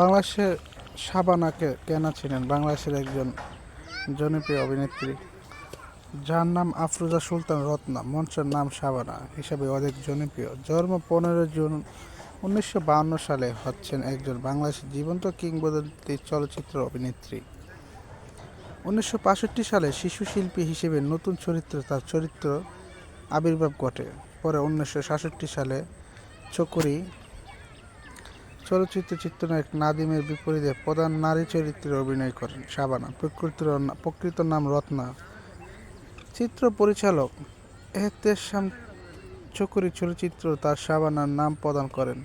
বাংলাদেশের শাবানাকে কেনা ছিলেন বাংলাদেশের একজন জনপ্রিয় অভিনেত্রী। যার নাম আফরোজা সুলতান রত্না, মঞ্চের নাম শাবানা হিসাবে অধিক জনপ্রিয়। জন্ম পনেরো জুন উনিশশো সালে হচ্ছেন একজন বাংলাদেশের জীবন্ত কিংবদন্তি চলচ্চিত্র অভিনেত্রী। উনিশশো বাষট্টি সালে শিশু শিল্পী হিসেবে নতুন চরিত্রে তার চরিত্র আবির্ভাব ঘটে। পরে উনিশশো সাতষট্টি সালে চকরি চলচ্চিত্র চিত্রনায়ক নাদিমের বিপরীতে প্রধান নারী চরিত্রে অভিনয় করেন শাবানা। প্রকৃত প্রকৃত নাম রত্না। চিত্র পরিচালক এহতেশাম চকুরি চলচ্চিত্র তার শাবানার নাম প্রদান করেন।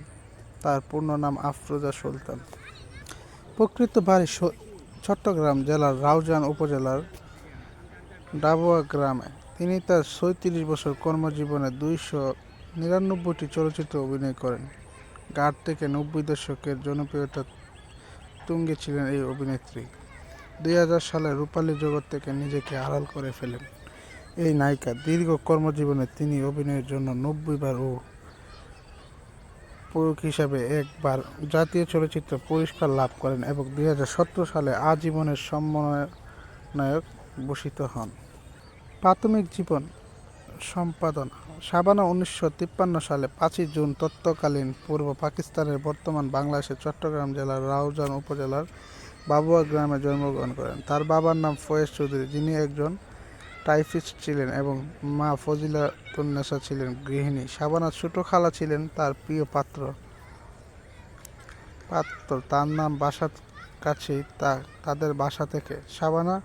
তার পূর্ণ নাম আফরোজা সুলতান। প্রকৃত বাড়ি চট্টগ্রাম জেলার রাউজান উপজেলার ডাবুয়া গ্রামে। তিনি তার ছয়ত্রিশ বছর কর্মজীবনে দুইশো নিরানব্বইটি চলচ্চিত্রে অভিনয় করেন। গাঢ় থেকে নব্বই দশকের জনপ্রিয়তা তুঙ্গে ছিলেন এই অভিনেত্রী। দুই হাজার সালে রূপালী জগৎ থেকে নিজেকে আড়াল করে ফেলেন এই নায়িকা। দীর্ঘ কর্মজীবনে তিনি অভিনয়ের জন্য নব্বই বার ও পুরুষ হিসাবে একবার জাতীয় চলচ্চিত্র পুরস্কার লাভ করেন এবং দুই হাজার সতেরো সালে আজীবনের সম্মাননায়ক ভূষিত হন। প্রাথমিক জীবন সম্পাদন। শাবানা উনিশশো তিপ্পান্ন সালে পাঁচই জুন তৎকালীন পূর্ব পাকিস্তানের বর্তমান বাংলাদেশের চট্টগ্রাম জেলার রাউজান উপজেলার বাবুয়া গ্রামে জন্মগ্রহণ করেন। তার বাবার নাম ফয়েজ চৌধুরী, যিনি একজন টাইপিস্ট ছিলেন এবং মা ফজিলাতুন্নেসা ছিলেন গৃহিণী। শাবানার ছোট খালা ছিলেন তার প্রিয় পাত্র। পাত্র, তার নাম বাসার কাছেই তা, তাদের বাসা থেকে। শাবানা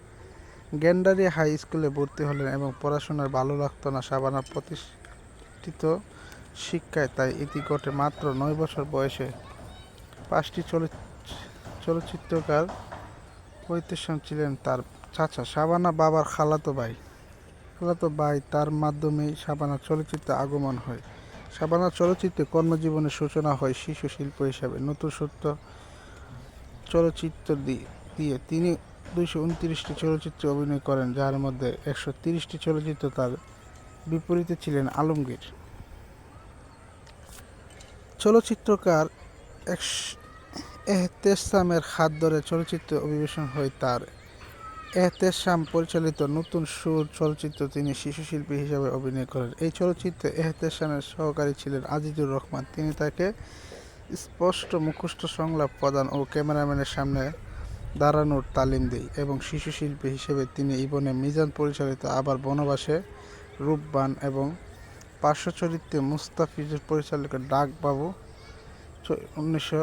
গেন্ডারি হাই স্কুলে ভর্তি হলেন এবং পড়াশোনার ভালো লাগতো না শাবানার প্রতিষ্ঠিত শিক্ষায়, তাই ইতি ঘটে মাত্র নয় বছর বয়সে পাঁচটি চলচ্চিত্র চলচ্চিত্রকার পৈতেশন ছিলেন তার চাচা সাবানা বাবার খালাতো ভাই। খালাতো ভাই তার মাধ্যমেই সাবানা চলচ্চিত্রে আগমন হয়। শাবানা চলচ্চিত্রে কর্মজীবনের সূচনা হয় শিশু শিল্প হিসাবে। নতুন সত্য চলচ্চিত্র দিয়ে তিনি দুইশো উনত্রিশটি চলচ্চিত্রে অভিনয় করেন, যার মধ্যে একশো তিরিশটি চলচ্চিত্র তার বিপরীতে ছিলেন আলমগীর। চলচ্চিত্রকার এহতেসামের হাত ধরে চলচ্চিত্রে অভিবেশন হয় তার। এহতেসাম পরিচালিত নতুন সুর চলচ্চিত্র তিনি শিশু শিল্পী হিসেবে অভিনয় করেন। এই চলচ্চিত্রে এহতেসামের সহকারী ছিলেন আজিজুর রহমান। তিনি তাকে স্পষ্ট মুখস্থ সংলাপ প্রদান ও ক্যামেরাম্যানের সামনে দাঁড়ানোর তালিম দেয় এবং শিশু শিল্পী হিসেবে তিনি ইবনে মিজান পরিচালিত আবার বনবাসে রূপবান এবং পার্শ্ব চরিত্রে মুস্তাফিজের পরিচালিত ডাকবাবু উনিশশো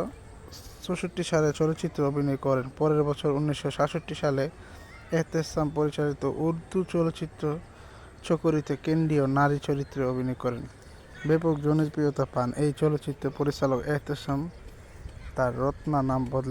চৌষট্টি সালে চলচ্চিত্রে অভিনয় করেন। পরের বছর উনিশশো সাতষট্টি সালে এহতেসাম পরিচালিত উর্দু চলচ্চিত্র চকরিতে কেন্দ্রীয় নারী চরিত্রে অভিনয় করেন। ব্যাপক জনপ্রিয়তা পান। এই চলচ্চিত্র পরিচালক এহতেসাম তার রত্না নাম বদলে